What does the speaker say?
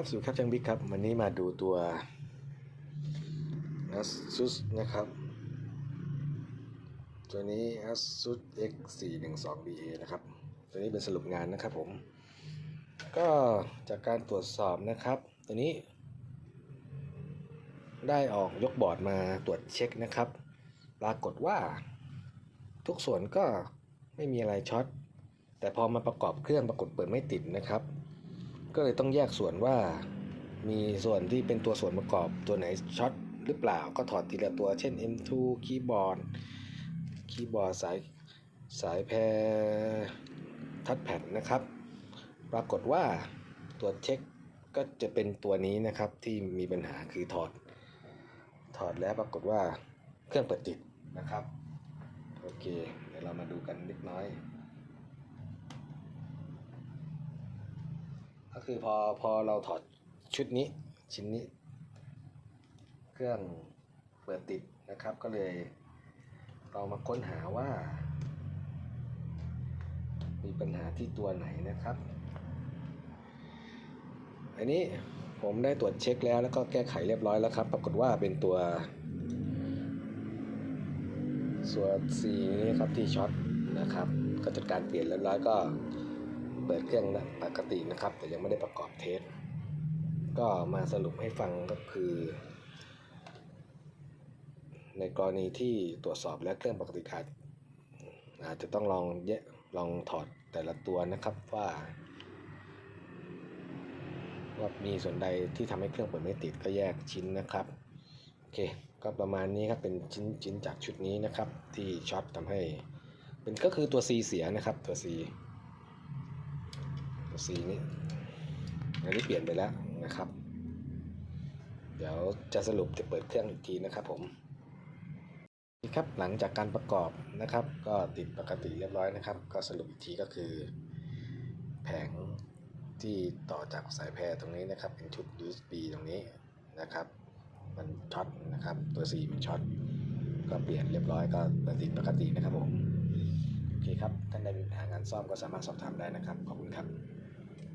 ครับสู่ครับจังบิ๊กครับวันนี้มาดูตัว ASUS นะครับ ตัวนี้ ASUS X 4 1 2 BA นะครับ ตัวนี้เป็นสรุปงานนะครับผม ก็จากการตรวจสอบนะครับ ตัวนี้ ได้ออกยกบอร์ดมาตรวจเช็คนะครับ ปรากฏว่าทุกส่วนก็ไม่มีอะไรช็อต แต่พอมาประกอบเครื่องปรากฏเปิดไม่ติดนะครับ ก็เลยต้องแยกส่วนว่า มีส่วนที่เป็นตัวส่วนประกอบตัวไหนช็อตหรือเปล่าก็ถอดทีละตัว เช่น M2 คีย์บอร์ดคีย์บอร์ดสายสายแพรทัชแพดนนะครับ ปรากฏว่าตัวเช็คก็จะเป็นตัวนี้นะครับที่มีปัญหาคือถอด ถอดแล้วปรากฏว่าเครื่องเปิดติดนะครับ โอเค เดี๋ยวเรามาดูกันเล็กน้อย ก็คือพอพอเราถอดชุดนี้ชิ้นนี้ เครื่องเปิดติดนะครับ ก็เลยเรามาค้นหาว่า มีปัญหาที่ตัวไหนนะครับ อันนี้ผมได้ตรวจเช็คแล้วแล้วก็แก้ไขเรียบร้อยแล้วครับ ปรากฏว่าเป็นตัวส่วนสีนี้ครับที่ช็อตนะครับ ก็จัดการเปลี่ยนเรียบร้อยก็ เปิดเครื่องนะปกตินะครับ แต่ยังไม่ได้ประกอบเทส ก็มาสรุปให้ฟังก็คือ ในกรณีที่ตรวจสอบและเครื่องปกติอาจอาจจะต้องลองแยะลองถอดแต่ละตัวนะครับว่าว่ามีส่วนใดที่ทำให้เครื่องเปิดไม่ติดก็แยกชิ้นนะครับโอเคก็ประมาณนี้ครับเป็นชิ้นชิ้นจากชุดนี้นะครับ ที่ช็อตทำให้ เป็นก็คือตัว C เสียนะครับตัว C ตัว C นี้อันนี้เปลี่ยนไปแล้วนะครับ เดี๋ยวจะสรุปจะเปิดเครื่องอีกทีนะครับผมนี่ครับหลังจากการประกอบนะครับ ก็ติดปกติเรียบร้อยนะครับ ก็สรุปอีกทีก็คือ แผงที่ต่อจากสายแพรตรงนี้นะครับ เป็นชุด USB ตรงนี้นะครับ มันช็อตนะครับ ตัว C มันช็อตก็เปลี่ยนเรียบร้อยก็ติดปกตินะครับผมโอเคครับท่านใดมีปัญหางานซ่อมก็สามารถสอบถามได้นะครับ ขอบคุณครับ